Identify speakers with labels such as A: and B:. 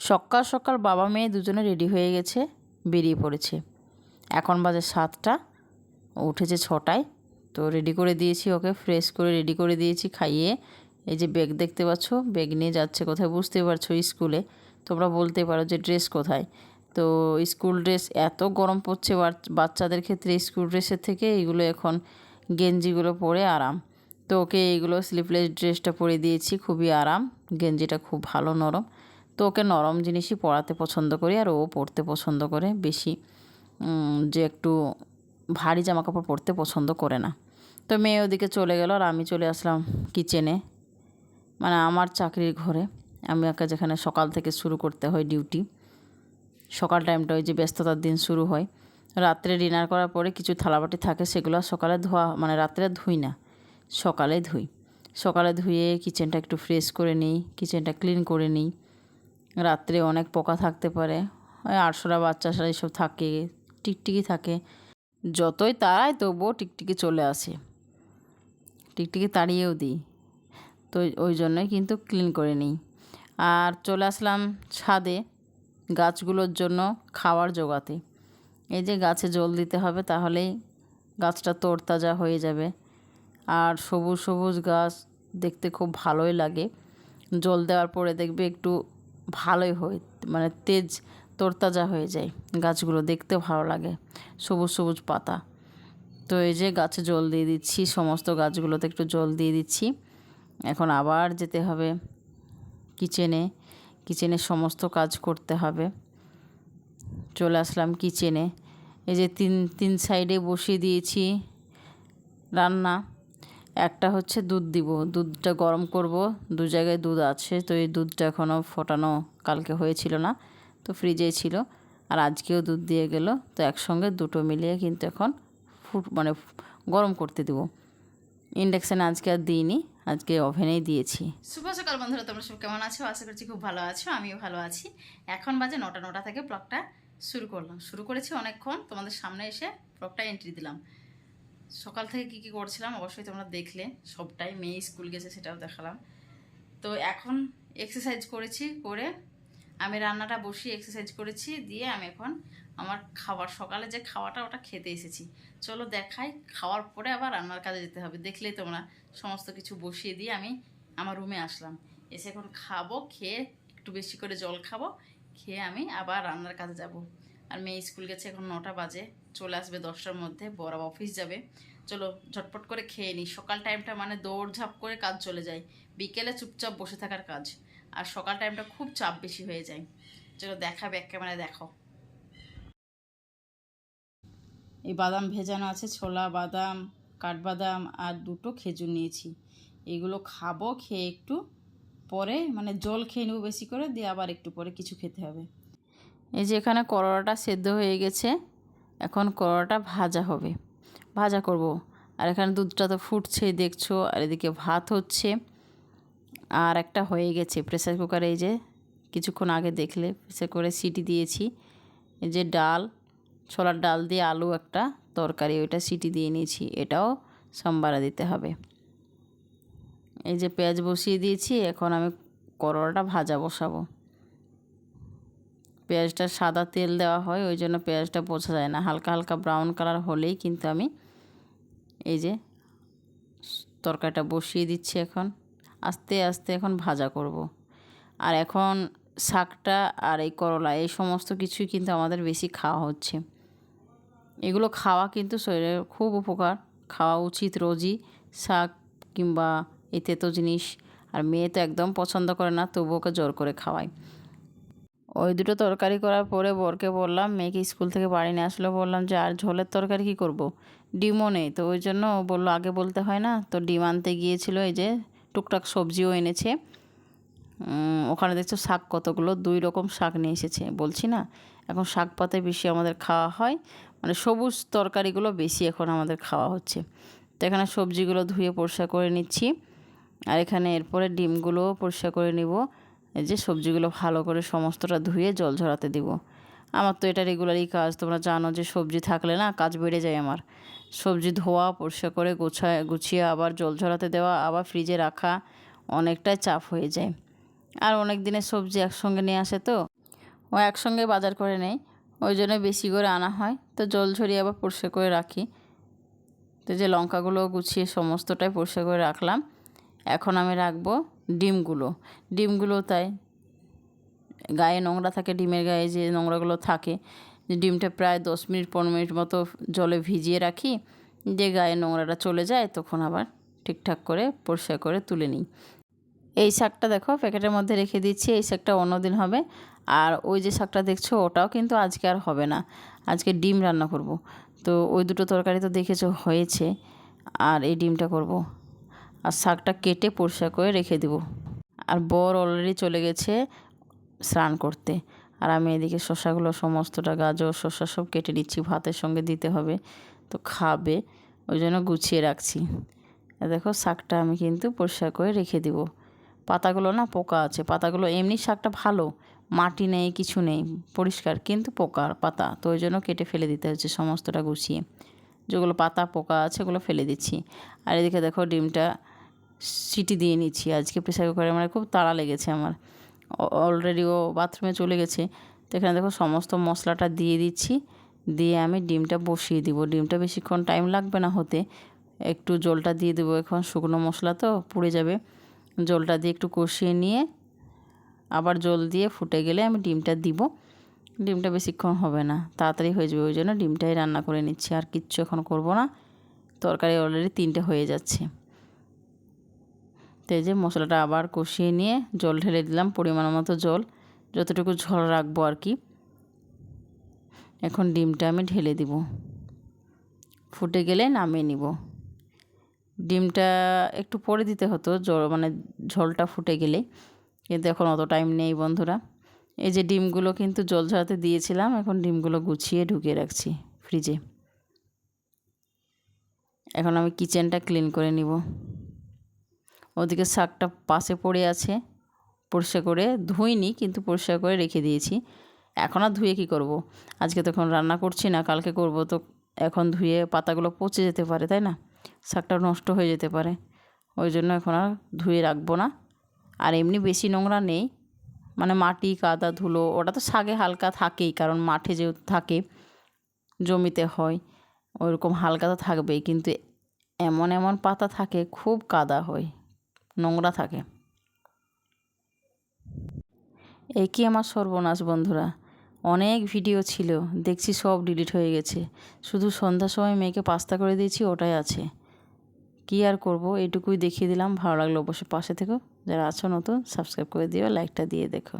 A: সকাল সকাল বাবা মেয়ে দুজনে রেডি হয়ে গেছে, বেরিয়ে পড়েছে। এখন বাজে সাতটা, উঠেছে ছটায়, তো রেডি করে দিয়েছি ওকে, ফ্রেশ করে রেডি করে দিয়েছি খাইয়ে। এই যে ব্যাগ দেখতে পাচ্ছ, ব্যাগ নিয়ে যাচ্ছে কোথায় বুঝতে পারছ স্কুলে। তোমরা বলতে পারো যে ড্রেস কোথায়। তো স্কুল ড্রেস এত গরম পড়ছে বাচ- বাচ্চাদের ক্ষেত্রে স্কুল ড্রেসের থেকে, এগুলো এখন গেঞ্জিগুলো পরে আরাম। তো ওকে এইগুলো স্লিপলেস ড্রেসটা পরে দিয়েছি, খুবই আরাম। গেঞ্জিটা খুব ভালো নরম। তো ওকে নরম জিনিসই পড়াতে পছন্দ করি আর ও পরতে পছন্দ করে। বেশি যে একটু ভারী জামা কাপড় পরতে পছন্দ করে না। তো মেয়ে ওদিকে চলে গেল আর আমি চলে আসলাম কিচেনে মানে আমার চাকরির ঘরে। আমি ওকে যেখানে সকাল থেকে শুরু করতে হয় ডিউটি সকাল টাইমটা ওই যে ব্যস্ততার দিন শুরু হয়। রাত্রে ডিনার করার পরে কিছু থালাবাটি থাকে সেগুলো সকালে ধোয়া মানে রাত্রে ধুই না, সকালে ধুই। সকালে ধুয়ে কিচেনটা একটু ফ্রেশ করে নিই কিচেনটা ক্লিন করে নিই। রাত্রে অনেক পোকা থাকতে পারে। ওই আটশোটা বাচ্চা সারা এইসব থাকে, টিকটিকি থাকে। যতই তাড়াই তবুও টিকটিকি চলে আসে। টিকটিকি তাড়িয়েও দিই। তো ওই জন্যই কিন্তু ক্লিন করে নিই। আর চলে আসলাম ছাদে গাছগুলোর জন্য খাওয়ার জোগাতে। এই যে গাছে জল দিতে হবে তাহলেই গাছটা তরতাজা হয়ে যাবে। আর সবুজ সবুজ গাছ দেখতে খুব ভালোই লাগে। জল দেওয়ার পরে দেখবে একটু ভালোই হয় মানে তেজ তরতাজা হয়ে যায় গাছগুলো, দেখতে ভালো লাগে, সবুজ সবুজ পাতা। তো এই যে গাছে জল দিয়ে দিচ্ছি, সমস্ত গাছগুলোতে একটু জল দিয়ে দিচ্ছি। এখন আবার যেতে হবে কিচেনে কিচেনে সমস্ত কাজ করতে হবে। চলে আসলাম কিচেনে, এই যে তিন তিন সাইডে বসিয়ে দিয়েছি রান্না। একটা হচ্ছে দুধ দিব। দুধটা গরম করব। দু জায়গায় দুধ আছে, তো এই দুধটা এখনও ফোটানো কালকে হয়েছিল না, তো ফ্রিজেই ছিল। আর আজকেও দুধ দিয়ে গেল, তো একসঙ্গে দুটো মিলিয়ে কিন্তু এখন ফুট মানে গরম করতে দেবো। ইন্ডাকশানে আজকে আর দিইনি, আজকে ওভেনেই দিয়েছি।
B: শুভ সকাল বন্ধুরা, তোমরা সব কেমন আছো? আশা করছি খুব ভালো আছো, আমিও ভালো আছি। এখন বাজে নটা নটা থেকে ব্লগটা শুরু করলাম। শুরু করেছি অনেকক্ষণ, তোমাদের সামনে এসে ব্লগটা এন্ট্রি দিলাম। সকাল থেকে কি কি করছিলাম, অবশ্যই তোমরা দেখলে, সবটাই মেয়ে স্কুল গেছে সেটাও দেখালাম। তো এখন এক্সারসাইজ করেছি করে আমি রান্নাটা বসিয়ে এক্সারসাইজ করেছি, দিয়ে আমি এখন আমার খাবার, সকালে যে খাওয়াটা ওটা খেতে এসেছি। চলো দেখাই, খাওয়ার পরে আবার রান্নার কাজে যেতে হবে। দেখলেই তোমরা সমস্ত কিছু বসিয়ে দিয়ে আমি আমার রুমে আসলাম। এসে এখন খাব, খেয়ে একটু বেশি করে জল খাব, খেয়ে আমি আবার রান্নার কাজে যাব। আর মেয়ে স্কুল গেছে, এখন নটা বাজে। চলে আসবে দশটার মধ্যে, বড় অফিস যাবে। চলো, ঝটপট করে খেয়ে নিই। সকাল টাইমটা মানে দৌড়ঝাঁপ করে কাজ চলে যায়। বিকেলে চুপচাপ বসে থাকার কাজ। আর সকাল টাইমটা খুব চাপ বেশি হয়ে যায়। চলো, দেখাবে এক ক্যামেরায় দেখো।
A: এই বাদাম ভেজানো আছে, ছোলা, বাদাম, কাঠবাদাম আর দুটো খেজুর নিয়েছি। এগুলো খাব, খেয়ে একটু পরে মানে জল খেয়ে নেব বেশি করে, দিয়ে আবার একটু পরে কিছু খেতে হবে। এই যে এখানে করলাটা সেদ্ধ হয়ে গেছে, এখন করলাটা ভাজা হবে। ভাজা করব। আর এখানে দুধটা তো ফুটছেই দেখছ? আর এদিকে ভাত হচ্ছে। আর একটা হয়ে গেছে প্রেসার কুকারে, এই যে কিছুক্ষণ আগে দেখলে প্রেসার করে সিটি দিয়েছি। এই যে ডাল, ছোলার ডাল দিয়ে আলু একটা তরকারি, ওইটা সিটি দিয়ে নিয়েছি। এটাও সোমবারে দিতে হবে। এই যে পেঁয়াজ বসিয়ে দিয়েছি, এখন আমি করলাটা ভাজা বসাবো। পেঁয়াজটা সাদা তেল দেওয়া হয়, ওই জন্য পেঁয়াজটা বোঝা যায় না। হালকা হালকা ব্রাউন কালার হলেই কিন্তু আমি এই যে তরকারিটা বসিয়ে দিচ্ছি এখন। আস্তে আস্তে এখন ভাজা করব। আর এখন শাকটা আর এই করলা, এই সমস্ত কিছুই কিন্তু আমাদের বেশি খাওয়া হচ্ছে। এগুলো খাওয়া কিন্তু শরীরের খুব উপকার। খাওয়া উচিত রোজই শাক কিংবা এই তেতো জিনিস। আর মেয়ে তো একদম পছন্দ করে না তবু ওকে জোর করে খাওয়াই। ওই দুটো তরকারি করার পরে বরকে বললাম, মেয়েকে স্কুল থেকে বাড়ি নিয়ে আসলো। বললাম, যে, আর ঝোলের তরকারি কী করব। ডিমও নেই। তো ওই জন্য বলল, আগে বলতে হয় না তো ডিম আনতে গিয়েছিল, এই যে টুকটাক সবজিও এনেছে। ওখানে দেখছ শাক কতগুলো, দুই রকম শাক নিয়ে এসেছে। বলছি, না, এখন শাক পাতে বেশি আমাদের খাওয়া হয় মানে সবুজ তরকারিগুলো বেশি এখন আমাদের খাওয়া হচ্ছে। তো এখানে সবজিগুলো ধুয়ে পরিষ্কার করে নিচ্ছি, আর এখানে এরপরে ডিমগুলোও পরিষ্কার করে নিব। এই যে সবজিগুলো ভালো করে সমস্তটা ধুয়ে জল ঝরাতে দিব। আমার তো এটা রেগুলারই কাজ, তোমরা জানো যে সবজি থাকলে না কাজ বেড়ে যায় আমার। সবজি ধোয়া, পরিষ্কার করে গোছায়, গুছিয়ে আবার জল ঝরাতে দেওয়া, আবার ফ্রিজে রাখা অনেকটাই চাপ হয়ে যায়। আর অনেক দিনের সবজি একসঙ্গে নিয়ে আসে তো, ও একসঙ্গে বাজার করে নেয়, ওই জন্য বেশি করে আনা হয়। তো জল ঝরিয়ে আবার পরিষ্কার করে রাখি। তো যে লঙ্কাগুলো গুছিয়ে সমস্তটাই পরিষ্কার করে রাখলাম, এখন আমি রাখব ডিমগুলো। ডিমগুলো তাই গায়ে নোংরা থাকে, ডিমের গায়ে যে নোংরাগুলো থাকে, যে ডিমটা প্রায় দশ মিনিট, পনেরো মিনিট মতো জলে ভিজিয়ে রাখি, যে গায়ে নোংরাটা চলে যায় তখন আবার ঠিকঠাক করে পরিষ্কার করে তুলে নিই। এই শাকটা দেখো, প্যাকেটের মধ্যে রেখে দিচ্ছি, এই শাকটা অন্যদিন হবে। আর ওই যে শাকটা দেখছ, ওটাও কিন্তু আজকে আর হবে না। আজকে ডিম রান্না করব। তো ওই দুটো তরকারি তো দেখেছ হয়েছে, আর এই ডিমটা করব। আর শাকটা কেটে পরিষ্কার করে রেখে দেব। আর বর অলরেডি চলে গেছে স্নান করতে। আর আমি এদিকে শসাগুলো সমস্তটা গাজর, শসা সব কেটে নিচ্ছি, ভাতের সঙ্গে দিতে হবে। তো খাবে, ওই জন্য গুছিয়ে রাখছি। দেখো শাকটা আমি কিন্তু পরিষ্কার করে রেখে দিব। পাতাগুলো না পোকা আছে, পাতাগুলো এমনি শাকটা ভালো, মাটি নেই, কিছু নেই, পরিষ্কার কিন্তু পোকার পাতা। তো ওই জন্য কেটে ফেলে দিতে হচ্ছে সমস্তটা গুছিয়ে। যেগুলো পাতা পোকা আছে ওগুলো ফেলে দিচ্ছি। আর এদিকে দেখো ডিমটা সিটি দিয়ে নিচ্ছি আজকে প্রেসার কুকারে। আমার খুব তাড়া লেগেছে আমার। অলরেডি ও বাথরুমে চলে গেছে। তো এখানে দেখো সমস্ত মশলাটা দিয়ে দিচ্ছি। দিয়ে আমি ডিমটা বসিয়ে দিব। ডিমটা বেশিক্ষণ টাইম লাগবে না হতে। একটু জলটা দিয়ে দেবো এখন। শুকনো মশলা তো পুড়ে যাবে। জলটা দিয়ে একটু কষিয়ে নিয়ে আবার জল দিয়ে ফুটে গেলে আমি ডিমটা দিব। ডিমটা বেশিক্ষণ হবে না। তাড়াতাড়ি হয়ে যাবে। ওই জন্য ডিমটাই রান্না করে নিচ্ছি। আর কিচ্ছু এখন করব না। তরকারি অলরেডি তিনটে হয়ে যাচ্ছে। তো এই যে মশলাটা আবার কষিয়ে নিয়ে জল ঢেলে দিলাম পরিমাণ মতো জল। যতটুকু ঝোল রাখব আর কি। এখন ডিমটা আমি ঢেলে দিব। ফুটে গেলে নামিয়ে নিব। ডিমটা একটু পরে দিতে হতো, জল মানে ঝোলটা ফুটে গেলে। কিন্তু এখন অত টাইম নেই বন্ধুরা। এই যে ডিমগুলো কিন্তু জল ঝরাতে দিয়েছিলাম, এখন ডিমগুলো গুছিয়ে ঢুকিয়ে রাখছি ফ্রিজে। এখন আমি কিচেনটা ক্লিন করে নিব। ওদিকে শাকটা পাশে পড়ে আছে, পরিষ্কার করে ধুইনি, কিন্তু পরিষ্কার করে রেখে দিয়েছি। এখন আর ধুয়ে কী করব। আজকে তো এখন রান্না করছি না, কালকে করব, তো এখন ধুয়ে পাতাগুলো পচে যেতে পারে, তাই না? শাকটা নষ্ট হয়ে যেতে পারে, ওই জন্য এখন আর ধুয়ে রাখব না। আর এমনি বেশি নোংরা নেই মানে মাটি, কাদা, ধুলো, ওটা তো শাকে হালকা থাকেই, কারণ মাঠে যেহেতু থাকে, জমিতে হয় ওইরকম হালকা তো থাকবেই, কিন্তু এমন এমন পাতা থাকে, খুব কাদা হয়। নোংরা থাকে। এই কি আমার সর্বনাশ বন্ধুরা? অনেক ভিডিও ছিল, দেখছি সব ডিলিট হয়ে গেছে। শুধু সন্ধ্যার সময় মেয়েকে পাস্তা করে দিয়েছি, ওটাই আছে। কি আর করব? এটুকুই দেখিয়ে দিলাম, ভালো লাগল অবশ্যই পাশে থেকো। যারা আছো নতুন সাবস্ক্রাইব করে দিও লাইকটা দিয়ে দেখো।